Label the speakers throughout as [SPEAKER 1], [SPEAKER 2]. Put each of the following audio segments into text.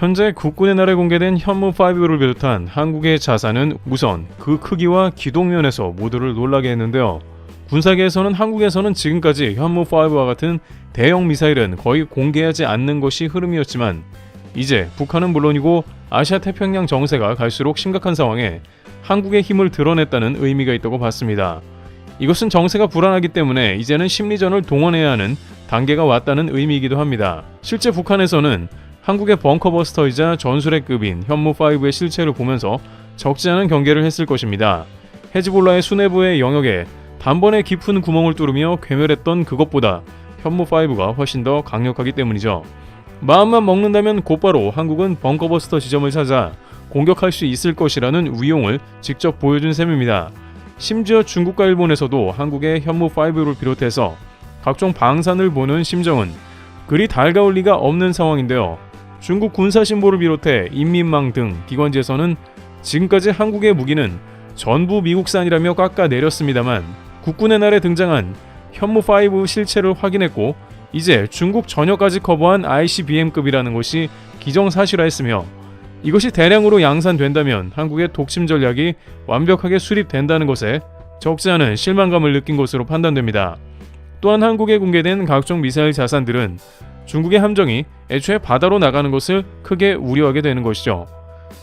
[SPEAKER 1] 현재 국군의 날에 공개된 현무5를 비롯한 한국의 자산은 우선 그 크기와 기동면에서 모두를 놀라게 했는데요. 군사계에서는 한국에서는 지금까지 현무5와 같은 대형 미사일은 거의 공개하지 않는 것이 흐름이었지만 이제 북한은 물론이고 아시아 태평양 정세가 갈수록 심각한 상황에 한국의 힘을 드러냈다는 의미가 있다고 봤습니다. 이것은 정세가 불안하기 때문에 이제는 심리전을 동원해야 하는 단계가 왔다는 의미이기도 합니다. 실제 북한에서는 한국의 벙커버스터이자 전술의 급인 현무5의 실체를 보면서 적지 않은 경계를 했을 것입니다. 헤즈볼라의 수뇌부의 영역에 단번에 깊은 구멍을 뚫으며 괴멸했던 그것보다 현무5가 훨씬 더 강력하기 때문이죠. 마음만 먹는다면 곧바로 한국은 벙커버스터 지점을 찾아 공격할 수 있을 것이라는 위용을 직접 보여준 셈입니다. 심지어 중국과 일본에서도 한국의 현무5를 비롯해서 각종 방산을 보는 심정은 그리 달가울 리가 없는 상황인데요. 중국 군사 신보를 비롯해 인민망 등 기관지에서는 지금까지 한국의 무기는 전부 미국산이라며 깎아 내렸습니다만 국군의 날에 등장한 현무5 실체를 확인했고 이제 중국 전역까지 커버한 ICBM급이라는 것이 기정사실화했으며 이것이 대량으로 양산된다면 한국의 독침 전략이 완벽하게 수립된다는 것에 적지 않은 실망감을 느낀 것으로 판단됩니다. 또한 한국에 공개된 각종 미사일 자산들은 중국의 함정이 애초에 바다로 나가는 것을 크게 우려하게 되는 것이죠.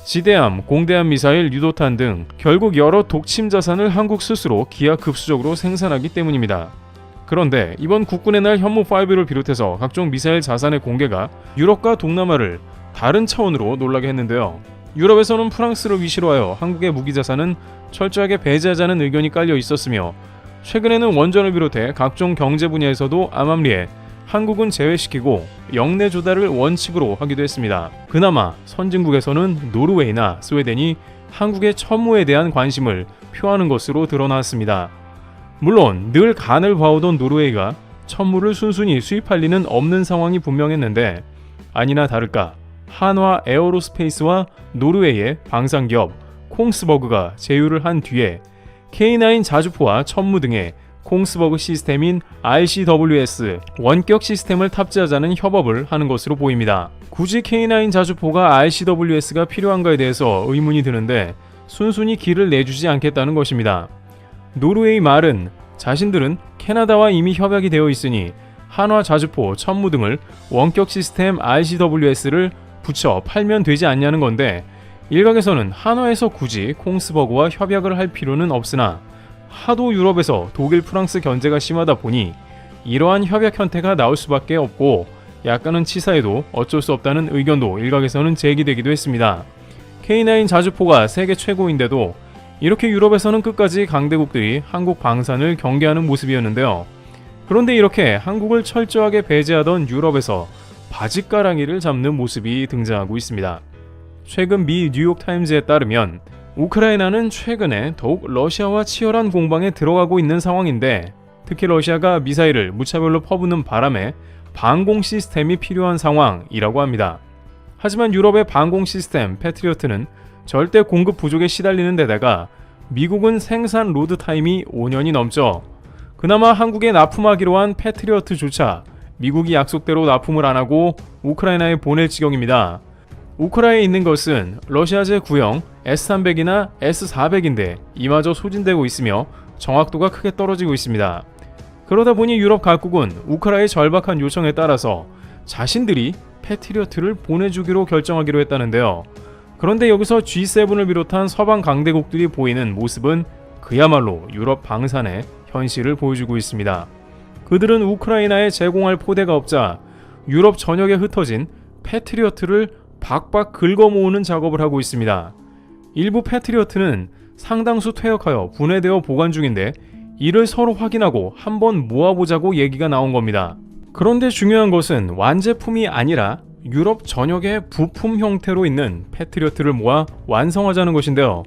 [SPEAKER 1] 지대함, 공대함 미사일, 유도탄 등 결국 여러 독침 자산을 한국 스스로 기하급수적으로 생산하기 때문입니다. 그런데 이번 국군의 날 현무5를 비롯해서 각종 미사일 자산의 공개가 유럽과 동남아를 다른 차원으로 놀라게 했는데요. 유럽에서는 프랑스를 위시로 하여 한국의 무기 자산은 철저하게 배제하자는 의견이 깔려 있었으며 최근에는 원전을 비롯해 각종 경제 분야에서도 암암리에 한국은 제외시키고 영내 조달을 원칙으로 하기도 했습니다. 그나마 선진국에서는 노르웨이나 스웨덴이 한국의 천무에 대한 관심을 표하는 것으로 드러났습니다. 물론 늘 간을 봐오던 노르웨이가 천무를 순순히 수입할 리는 없는 상황이 분명했는데 아니나 다를까 한화 에어로스페이스와 노르웨이의 방산기업 콩스버그가 제휴를 한 뒤에 K9 자주포와 천무 등의 콩스버그 시스템인 RCWS 원격 시스템을 탑재하자는 협업을 하는 것으로 보입니다. 굳이 K9 자주포가 RCWS가 필요한가에 대해서 의문이 드는데 순순히 길을 내주지 않겠다는 것입니다. 노르웨이 말은 자신들은 캐나다와 이미 협약이 되어 있으니 한화 자주포, 천무 등을 원격 시스템 RCWS를 붙여 팔면 되지 않냐는 건데 일각에서는 한화에서 굳이 콩스버그와 협약을 할 필요는 없으나 하도 유럽에서 독일, 프랑스 견제가 심하다 보니 이러한 협약 형태가 나올 수밖에 없고 약간은 치사해도 어쩔 수 없다는 의견도 일각에서는 제기되기도 했습니다. K9 자주포가 세계 최고인데도 이렇게 유럽에서는 끝까지 강대국들이 한국 방산을 경계하는 모습이었는데요. 그런데 이렇게 한국을 철저하게 배제하던 유럽에서 바짓가랑이를 잡는 모습이 등장하고 있습니다. 최근 미 뉴욕타임즈에 따르면 우크라이나는 최근에 더욱 러시아와 치열한 공방에 들어가고 있는 상황인데 특히 러시아가 미사일을 무차별로 퍼부는 바람에 방공 시스템이 필요한 상황이라고 합니다. 하지만 유럽의 방공 시스템 패트리어트는 절대 공급 부족에 시달리는 데다가 미국은 생산 로드 타임이 5년이 넘죠. 그나마 한국에 납품하기로 한 패트리어트조차 미국이 약속대로 납품을 안 하고 우크라이나에 보낼 지경입니다. 우크라이나에 있는 것은 러시아제 구형 S300이나 S400인데 이마저 소진되고 있으며 정확도가 크게 떨어지고 있습니다. 그러다 보니 유럽 각국은 우크라이나의 절박한 요청에 따라서 자신들이 패트리어트를 보내주기로 결정하기로 했다는데요. 그런데 여기서 G7을 비롯한 서방 강대국들이 보이는 모습은 그야말로 유럽 방산의 현실을 보여주고 있습니다. 그들은 우크라이나에 제공할 포대가 없자 유럽 전역에 흩어진 패트리어트를 박박 긁어 모으는 작업을 하고 있습니다. 일부 패트리어트는 상당수 퇴역하여 분해되어 보관 중인데 이를 서로 확인하고 한번 모아보자고 얘기가 나온 겁니다. 그런데 중요한 것은 완제품이 아니라 유럽 전역의 부품 형태로 있는 패트리어트를 모아 완성하자는 것인데요.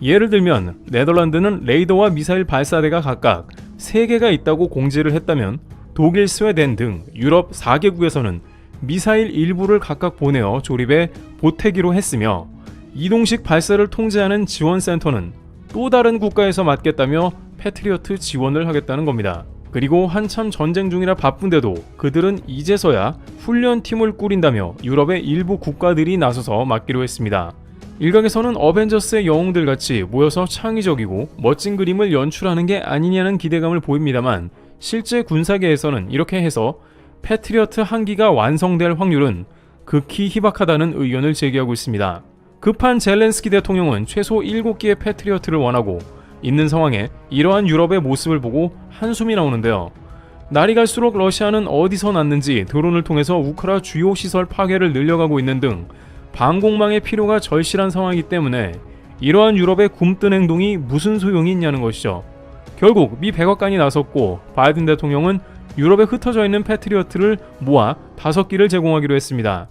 [SPEAKER 1] 예를 들면 네덜란드는 레이더와 미사일 발사대가 각각 3개가 있다고 공지를 했다면 독일, 스웨덴 등 유럽 4개국에서는 미사일 일부를 각각 보내어 조립해 보태기로 했으며 이동식 발사를 통제하는 지원센터는 또 다른 국가에서 맡겠다며 패트리어트 지원을 하겠다는 겁니다. 그리고 한참 전쟁 중이라 바쁜데도 그들은 이제서야 훈련팀을 꾸린다며 유럽의 일부 국가들이 나서서 맡기로 했습니다. 일각에서는 어벤져스의 영웅들 같이 모여서 창의적이고 멋진 그림을 연출하는 게 아니냐는 기대감을 보입니다만 실제 군사계에서는 이렇게 해서 패트리어트 한 기가 완성될 확률은 극히 희박하다는 의견을 제기하고 있습니다. 급한 젤렌스키 대통령은 최소 7기의 패트리어트를 원하고 있는 상황에 이러한 유럽의 모습을 보고 한숨이 나오는데요. 날이 갈수록 러시아는 어디서 났는지 드론을 통해서 우크라 주요 시설 파괴를 늘려가고 있는 등 방공망의 필요가 절실한 상황이기 때문에 이러한 유럽의 굼뜬 행동이 무슨 소용이 있냐는 것이죠. 결국 미 백악관이 나섰고 바이든 대통령은 유럽에 흩어져 있는 패트리어트를 모아 5기를 제공하기로 했습니다.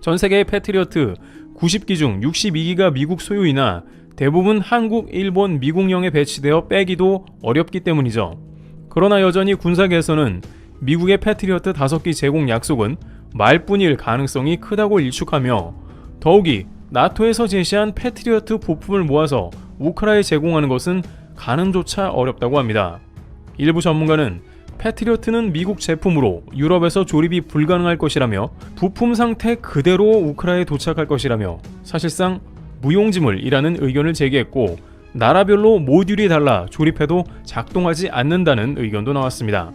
[SPEAKER 1] 전 세계의 패트리어트 90기 중 62기가 미국 소유이나 대부분 한국, 일본, 미국령에 배치되어 빼기도 어렵기 때문이죠. 그러나 여전히 군사계에서는 미국의 패트리어트 5기 제공 약속은 말뿐일 가능성이 크다고 일축하며 더욱이 나토에서 제시한 패트리어트 부품을 모아서 우크라에 제공하는 것은 가능조차 어렵다고 합니다. 일부 전문가는 패트리어트는 미국 제품으로 유럽에서 조립이 불가능할 것이라며 부품 상태 그대로 우크라에 도착할 것이라며 사실상 무용지물이라는 의견을 제기했고 나라별로 모듈이 달라 조립해도 작동하지 않는다는 의견도 나왔습니다.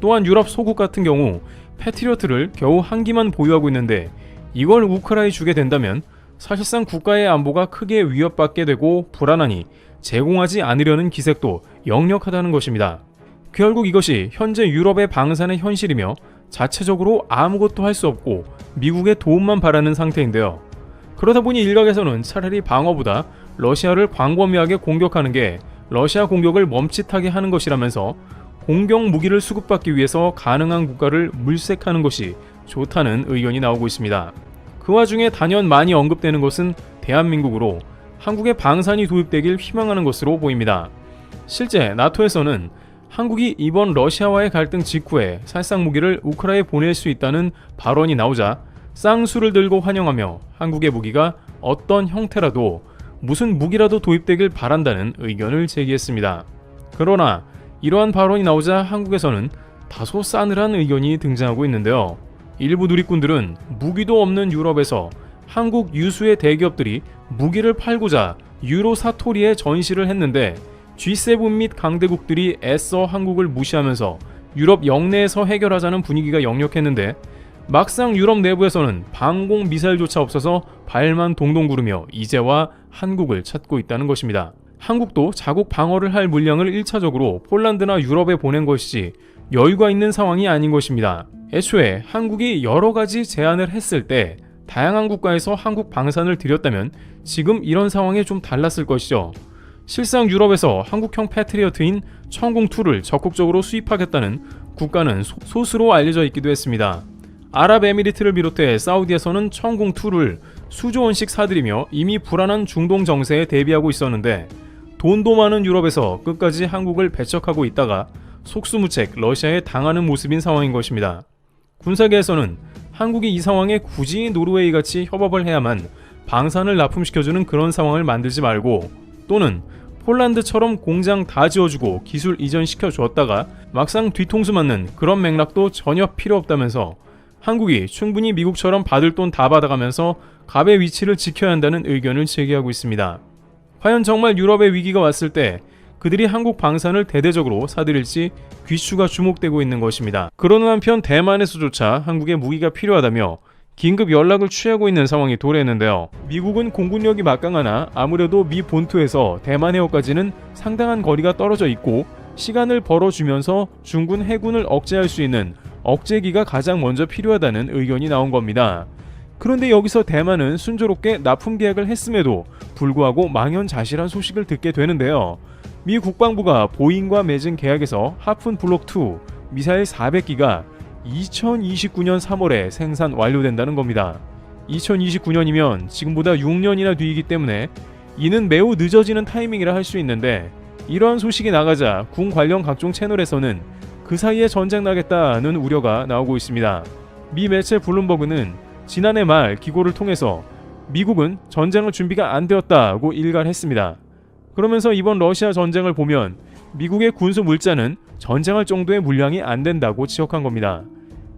[SPEAKER 1] 또한 유럽 소국 같은 경우 패트리어트를 겨우 한 기만 보유하고 있는데 이걸 우크라에 주게 된다면 사실상 국가의 안보가 크게 위협받게 되고 불안하니 제공하지 않으려는 기색도 역력하다는 것입니다. 결국 이것이 현재 유럽의 방산의 현실이며 자체적으로 아무것도 할 수 없고 미국의 도움만 바라는 상태인데요. 그러다 보니 일각에서는 차라리 방어보다 러시아를 광범위하게 공격하는 게 러시아 공격을 멈칫하게 하는 것이라면서 공격 무기를 수급받기 위해서 가능한 국가를 물색하는 것이 좋다는 의견이 나오고 있습니다. 그 와중에 단연 많이 언급되는 것은 대한민국으로 한국의 방산이 도입되길 희망하는 것으로 보입니다. 실제 나토에서는 한국이 이번 러시아와의 갈등 직후에 살상 무기를 우크라에 보낼 수 있다는 발언이 나오자 쌍수를 들고 환영하며 한국의 무기가 어떤 형태라도 무슨 무기라도 도입되길 바란다는 의견을 제기했습니다. 그러나 이러한 발언이 나오자 한국에서는 다소 싸늘한 의견이 등장하고 있는데요. 일부 누리꾼들은 무기도 없는 유럽에서 한국 유수의 대기업들이 무기를 팔고자 유로 사토리에 전시를 했는데 G7 및 강대국들이 애써 한국을 무시하면서 유럽 영내에서 해결하자는 분위기가 역력했는데 막상 유럽 내부에서는 방공 미사일조차 없어서 발만 동동 구르며 이제와 한국을 찾고 있다는 것입니다. 한국도 자국 방어를 할 물량을 1차적으로 폴란드나 유럽에 보낸 것이지 여유가 있는 상황이 아닌 것입니다. 애초에 한국이 여러 가지 제안을 했을 때 다양한 국가에서 한국 방산을 들였다면 지금 이런 상황에 좀 달랐을 것이죠. 실상 유럽에서 한국형 패트리어트인 천궁2를 적극적으로 수입하겠다는 국가는 소, 소수로 알려져 있기도 했습니다. 아랍에미리트를 비롯해 사우디에서는 천궁2를 수조 원씩 사들이며 이미 불안한 중동 정세에 대비하고 있었는데 돈도 많은 유럽에서 끝까지 한국을 배척하고 있다가 속수무책 러시아에 당하는 모습인 상황인 것입니다. 군사계에서는 한국이 이 상황에 굳이 노르웨이 같이 협업을 해야만 방산을 납품시켜주는 그런 상황을 만들지 말고 또는 폴란드처럼 공장 다 지어주고 기술 이전시켜 주었다가 막상 뒤통수 맞는 그런 맥락도 전혀 필요 없다면서 한국이 충분히 미국처럼 받을 돈 다 받아가면서 갑의 위치를 지켜야 한다는 의견을 제기하고 있습니다. 과연 정말 유럽의 위기가 왔을 때 그들이 한국 방산을 대대적으로 사들일지 귀추가 주목되고 있는 것입니다. 그러는 한편 대만에서조차 한국의 무기가 필요하다며 긴급 연락을 취하고 있는 상황이 도래했는데요. 미국은 공군력이 막강하나 아무래도 미 본토에서 대만 해역까지는 상당한 거리가 떨어져 있고 시간을 벌어주면서 중군 해군을 억제할 수 있는 억제기가 가장 먼저 필요하다는 의견이 나온 겁니다. 그런데 여기서 대만은 순조롭게 납품 계약을 했음에도 불구하고 망연자실한 소식을 듣게 되는데요. 미 국방부가 보잉과 맺은 계약에서 하푼 블록 2 미사일 400기가 2029년 3월에 생산 완료된다는 겁니다. 2029년이면 지금보다 6년이나 뒤이기 때문에 이는 매우 늦어지는 타이밍이라 할 수 있는데 이러한 소식이 나가자 군 관련 각종 채널에서는 그 사이에 전쟁 나겠다는 우려가 나오고 있습니다. 미 매체 블룸버그는 지난해 말 기고를 통해서 미국은 전쟁을 준비가 안 되었다고 일갈했습니다. 그러면서 이번 러시아 전쟁을 보면 미국의 군수 물자는 전쟁할 정도의 물량이 안 된다고 지적한 겁니다.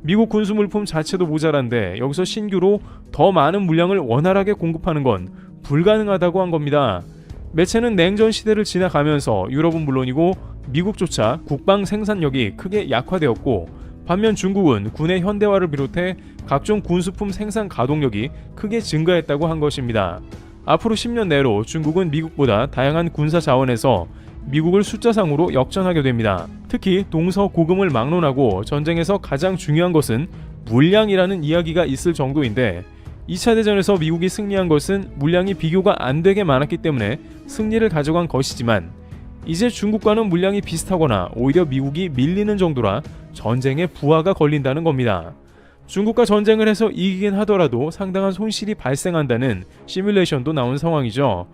[SPEAKER 1] 미국 군수 물품 자체도 모자란데 여기서 신규로 더 많은 물량을 원활하게 공급하는 건 불가능하다고 한 겁니다. 매체는 냉전 시대를 지나가면서 유럽은 물론이고 미국조차 국방 생산력이 크게 약화되었고 반면 중국은 군의 현대화를 비롯해 각종 군수품 생산 가동력이 크게 증가했다고 한 것입니다. 앞으로 10년 내로 중국은 미국보다 다양한 군사 자원에서 미국을 숫자상으로 역전하게 됩니다. 특히 동서 고금을 막론하고 전쟁에서 가장 중요한 것은 물량이라는 이야기가 있을 정도인데 2차 대전에서 미국이 승리한 것은 물량이 비교가 안 되게 많았기 때문에 승리를 가져간 것이지만 이제 중국과는 물량이 비슷하거나 오히려 미국이 밀리는 정도라 전쟁에 부하가 걸린다는 겁니다. 중국과 전쟁을 해서 이기긴 하더라도 상당한 손실이 발생한다는 시뮬레이션도 나온 상황이죠.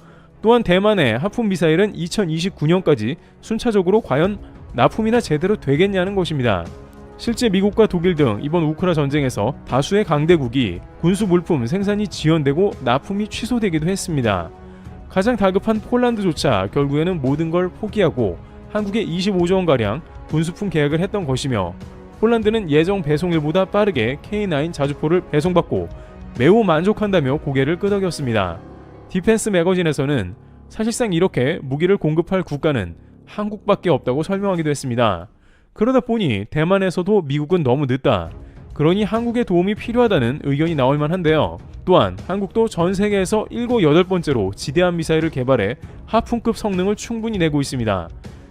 [SPEAKER 1] 또한 대만의 하품 미사일은 2029년까지 순차적으로 과연 납품이나 제대로 되겠냐는 것입니다. 실제 미국과 독일 등 이번 우크라 전쟁에서 다수의 강대국이 군수 물품 생산이 지연되고 납품이 취소되기도 했습니다. 가장 다급한 폴란드조차 결국에는 모든 걸 포기하고 한국에 25조 원가량 군수품 계약을 했던 것이며 폴란드는 예정 배송일보다 빠르게 K9 자주포를 배송받고 매우 만족한다며 고개를 끄덕였습니다. 디펜스 매거진에서는 사실상 이렇게 무기를 공급할 국가는 한국밖에 없다고 설명하기도 했습니다. 그러다 보니 대만에서도 미국은 너무 늦다. 그러니 한국의 도움이 필요하다는 의견이 나올 만한데요. 또한 한국도 전 세계에서 7, 8번째로 지대한 미사일을 개발해 하품급 성능을 충분히 내고 있습니다.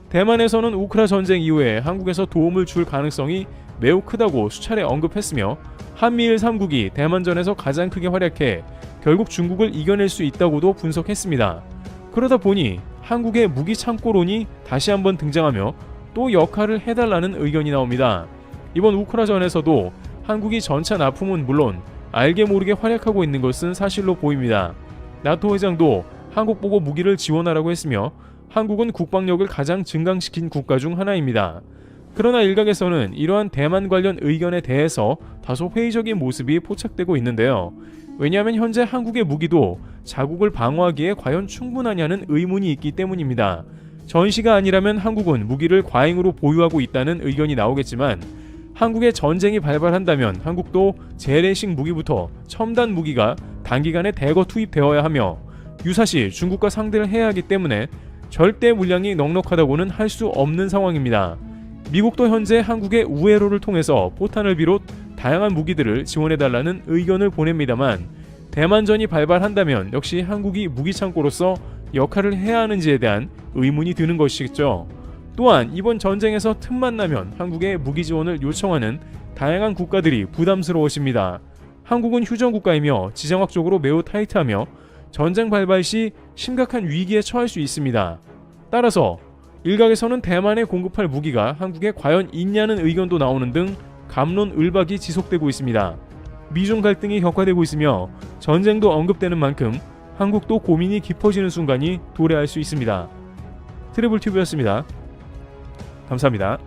[SPEAKER 1] 대만에서는 우크라 전쟁 이후에 한국에서 도움을 줄 가능성이 매우 크다고 수차례 언급했으며 한미일 3국이 대만전에서 가장 크게 활약해 결국 중국을 이겨낼 수 있다고도 분석했습니다. 그러다 보니 한국의 무기 창고론이 다시 한번 등장하며 또 역할을 해달라는 의견이 나옵니다. 이번 우크라전에서도 한국이 전차 납품은 물론 알게 모르게 활약하고 있는 것은 사실로 보입니다. 나토 회장도 한국 보고 무기를 지원하라고 했으며 한국은 국방력을 가장 증강시킨 국가 중 하나입니다. 그러나 일각에서는 이러한 대만 관련 의견에 대해서 다소 회의적인 모습이 포착되고 있는데요. 왜냐하면 현재 한국의 무기도 자국을 방어하기에 과연 충분하냐는 의문이 있기 때문입니다. 전시가 아니라면 한국은 무기를 과잉으로 보유하고 있다는 의견이 나오겠지만 한국의 전쟁이 발발한다면 한국도 재래식 무기부터 첨단 무기가 단기간에 대거 투입되어야 하며 유사시 중국과 상대를 해야 하기 때문에 절대 물량이 넉넉하다고는 할 수 없는 상황입니다. 미국도 현재 한국의 우회로를 통해서 포탄을 비롯 다양한 무기들을 지원해달라는 의견을 보냅니다만 대만전이 발발한다면 역시 한국이 무기 창고로서 역할을 해야 하는지에 대한 의문이 드는 것이겠죠. 또한 이번 전쟁에서 틈만 나면 한국에 무기 지원을 요청하는 다양한 국가들이 부담스러워집니다. 한국은 휴전 국가이며 지정학적으로 매우 타이트하며 전쟁 발발 시 심각한 위기에 처할 수 있습니다. 따라서 일각에서는 대만에 공급할 무기가 한국에 과연 있냐는 의견도 나오는 등 감론 을박이 지속되고 있습니다. 미중 갈등이 격화되고 있으며 전쟁도 언급되는 만큼 한국도 고민이 깊어지는 순간이 도래할 수 있습니다. 트래블 튜브였습니다. 감사합니다.